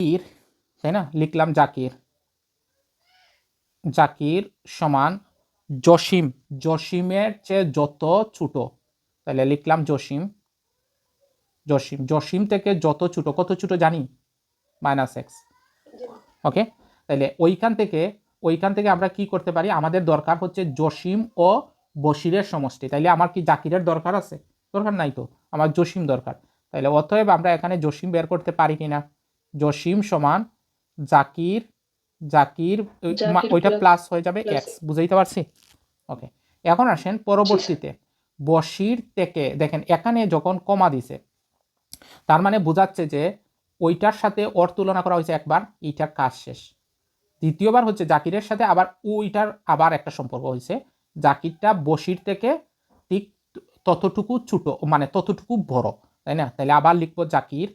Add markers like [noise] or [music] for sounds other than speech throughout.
জাকির, তাই না? লিখলাম জাকির। জাকির সমান জসিম। জসিমের চেয়ে যত ছোট, তাহলে লিখলাম জসিম। জসিম। জসিম থেকে যত ছোট, কত ছোট জানি? মাইনাস এক্স ওকে তাহলে ওইখান থেকে ওইখান থেকে আমরা কি করতে পারি? আমাদের দরকার হচ্ছে জসিম ও বসিরের সমষ্টি। তাইলে আমার কি জাকিরের দরকার আছে? দরকার নাই তো। আমার জসিম দরকার। তাহলে অতএব আমরা এখানে জসিম বের করতে পারি কিনা? জসিম সমান জাকির জাকির ওইটা প্লাস হয়ে যাবে এক্স বুঝাইতে পারছি? ওকে এখন আসেন পরবর্তীতে। বসির থেকে দেখেন এখানে যখন কমা দিছে তার মানে বোঝাচ্ছে যে ওইটার সাথে ওর তুলনা করা হয়েছে একবার এইটার কাজ শেষ। দ্বিতীয়বার হচ্ছে জাকিরের সাথে আবার ওইটার আবার একটা সম্পর্ক হয়েছে। জাকিরটা বসির থেকে ঠিক ততটুকু ছোট মানে ততটুকু বড় তাই না? তাহলে আবার লিখব জাকির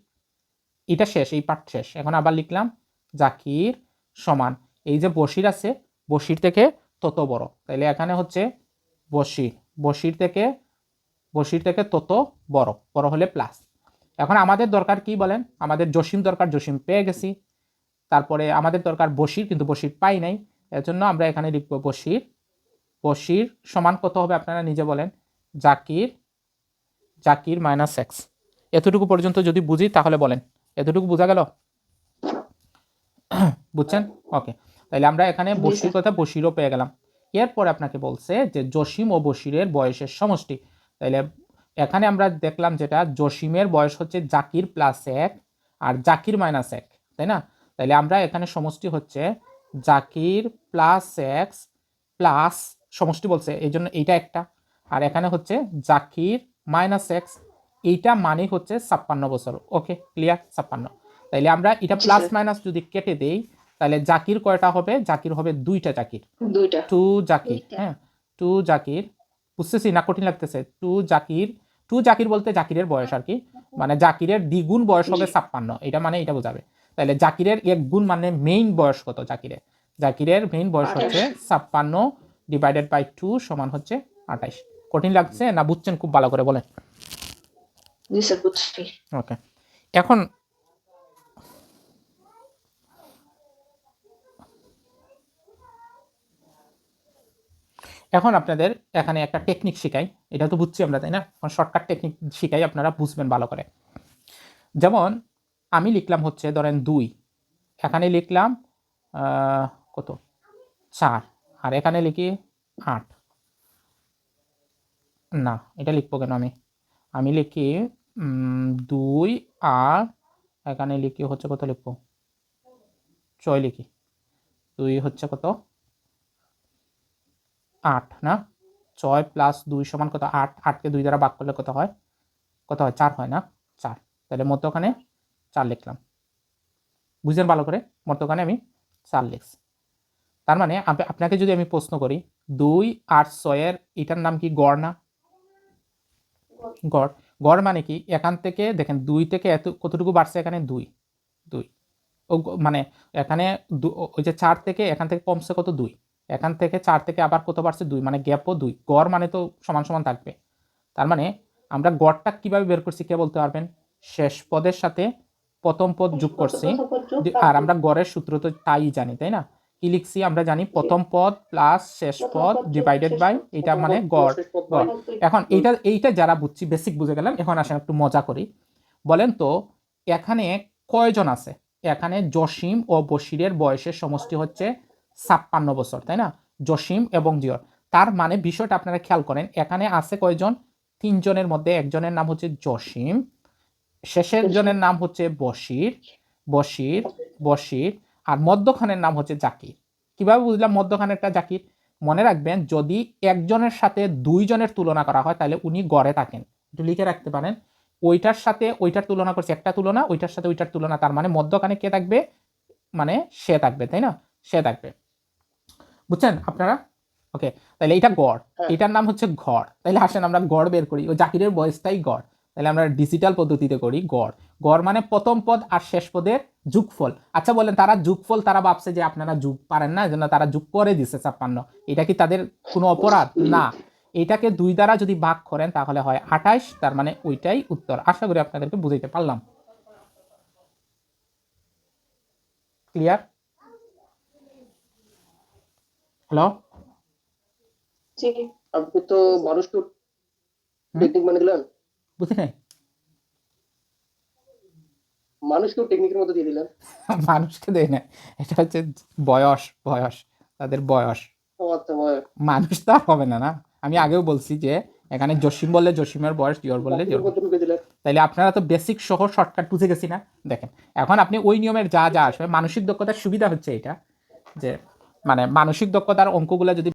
এটা শেষ, এই পার্ট শেষ। এখন আবার লিখলাম, জাকির সমান। এই যে বসির আছে বসির থেকে তত বড়। তাইলে এখানে হচ্ছে বসির বসির থেকে বসির থেকে তত বড়। বড় হলে প্লাস এখন আমাদের দরকার কি বলেন? আমাদের জসিম দরকার, জসিম পেয়ে গেছি। তারপরে আমাদের দরকার বসির কিন্তু বসির পাই নাই। এর জন্য আমরা এখানে লিখব বসির বসির সমান কত হবে আপনারা নিজে বলেন। জাকির জাকির মাইনাস এক্স এতটুকু পর্যন্ত যদি বুঝি তাহলে বলেন। এতটুকু বোঝা গেল? বুঝছেন? ওকে তাহলে আমরা এখানে বসির কথা বসিরও পেয়ে গেলাম। এরপরে আপনাকে বলছে যে জসিম ও বসিরের বয়সের সমষ্টি। তাইলে এখানে আমরা দেখলাম যেটা জসিমের বয়স হচ্ছে জাকির প্লাস এক আর জাকির মাইনাস এক তাই না? তাইলে আমরা এখানে সমষ্টি হচ্ছে জাকির প্লাস এক্স প্লাস সমষ্টি বলছে এই জন্য এইটা একটা। আর এখানে হচ্ছে জাকির মাইনাস এক্স এইটা মানে হচ্ছে ছাপ্পান্ন বছর। ওকে ক্লিয়ার ছাপ্পান্ন। তাইলে আমরা এটা প্লাস। মাইনাস যদি কেটে দেই তাহলে জাকির কয়টা হবে? জাকির হবে দুইটা জাকির। টু জাকির হ্যাঁ? টু জাকির বুঝতেছি না কঠিন লাগতেছে? টু জাকির টু জাকির বলতে জাকিরের বয়স আর কি। মানে জাকিরের দ্বিগুণ বয়স হবে ছাপ্পান্ন। এটা মানে এটা বোঝাবে। তাহলে জাকিরের এক গুণ মানে মেইন বয়স কত জাকিরের? জাকিরের মেইন বয়স হচ্ছে ছাপ্পান্ন ডিভাইডেড বাই টু সমান হচ্ছে আঠাইশ কঠিন লাগছে না বুঝছেন? খুব ভালো করে বলেন। ওকে। এখন এখন আপনাদের এখানে একটা টেকনিক শিখাই। এটা তো বুঝছি আমরা, তাই না? এখন শর্টকাট টেকনিক শিখাই, আপনারা বুঝবেন ভালো করে। যেমন আমি লিখলাম হচ্ছে, ধরেন দুই। এখানে লিখলাম কত? চার। আর এখানে লিখি আট। না, এটা লিখব কেন আমি? আমি লিখি দুই আর, এখানে লিখি হচ্ছে কত লিখব? ছয় লিখি। দুই হচ্ছে কত? আট, না? ছয় প্লাস দুই সমান কত? আট, আটকে দুই দ্বারা ভাগ করলে কত হয়? কত হয়? চার হয়, না? চার। তাহলে মধ্যখানে চার লিখলাম। বুঝলেন ভালো করে? মধ্যখানে আমি চার লিখছি। তার মানে আপনাকে যদি আমি প্রশ্ন করি, দুই আর ছয়ের এটার নাম কি গড় না? গড়। গড় মানে কি? এখান থেকে দেখেন দুই থেকে এত কতটুকু বাড়ছে এখানে? দুই। দুই। ও মানে এখানে ওই যে চার থেকে এখান থেকে কমছে কত? দুই। এখান থেকে চার থেকে আবার কত বাড়ছে? দুই। মানে গ্যাপও দুই। গড় মানে তো সমান সমান থাকবে। তার মানে আমরা গড়টা কীভাবে বের করছি কে বলতে পারবেন? শেষ পদের সাথে প্রথম পদ যোগ করছি। আর আমরা গড়ের সূত্র তো তাই জানি তাই না? কি লিখছি আমরা জানি? প্রথম পদ প্লাস শেষ পদ ডিভাইডেড বাই এটা মানে গড় গড়। এখন এইটা এইটা যারা বুঝছি বেসিক বুঝে গেলাম এখন আসেন একটু মজা করি। বলেন তো এখানে কয়জন আছে? এখানে জসিম ও বশিরের বয়সের সমষ্টি হচ্ছে ছাপ্পান্ন বছর তাই না? জসিম এবং জিয়র তার মানে বিষয়টা আপনারা খেয়াল করেন এখানে আছে কয়জন? তিনজনের মধ্যে একজনের নাম হচ্ছে জসিম শেষের জনের নাম হচ্ছে বশির বশির বশির আর মধ্যখানের নাম হচ্ছে জাকির। কীভাবে বুঝলাম মধ্যখানেরটা জাকির? মনে রাখবেন যদি একজনের সাথে দুইজনের তুলনা করা হয় তাহলে উনি গড়ে থাকেন। একটু লিখে রাখতে পারেন ওইটার সাথে ওইটার তুলনা করছে একটা তুলনা ওইটার সাথে ওইটার তুলনা তার মানে মধ্যখানে কে থাকবে? মানে সে থাকবে তাই না? সে থাকবে। বুঝছেন আপনারা? ওকে তাহলে এটা গড়। হ্যাঁ। এটার নাম হচ্ছে ঘর। তাহলে আসেন আমরা গড় বের করি। ও জাকিরের বয়সটাই গড়। তাহলে আমরা ডিজিটাল পদ্ধতিতে করি গড়। গড় মানে প্রথম পদ আর শেষ পদের যুগফল। আচ্ছা বলেন তারা যুগফল তারা ভাবছে যে আপনারা যুগ পারেন না এজন্য তারা যুগ করে দিছে ছাপ্পান্ন। এটা কি তাদের কোনো অপরাধ? না। এটাকে দুই দ্বারা যদি ভাগ করেন তাহলে হয় আঠাইশ তার মানে ওইটাই উত্তর। আশা করি আপনাদেরকে বুঝাইতে পারলাম। ক্লিয়ার হ্যালো আপনি তো টেকনিক মানে দিলেন? বুঝি নাই? মানুষকেও টেকনিকের মধ্যে দিয়ে দিলেন [laughs] মানুষকে দেয় না এটা হচ্ছে বয়স বয়স তাদের বয়স। আচ্ছা মানুষ তো হবে না না? আমি আগেও বলছি যে এখানে জসিম বললে জসিমের বয়স জিওর বললে তাইলে আপনারা তো বেসিক সহ শর্টকাট বুঝে গেছি না দেখেন এখন আপনি ওই নিয়মের যা যা আসবে মানসিক দক্ষতার সুবিধা হচ্ছে এটা যে মানে মানসিক দক্ষতার অঙ্কগুলো যদি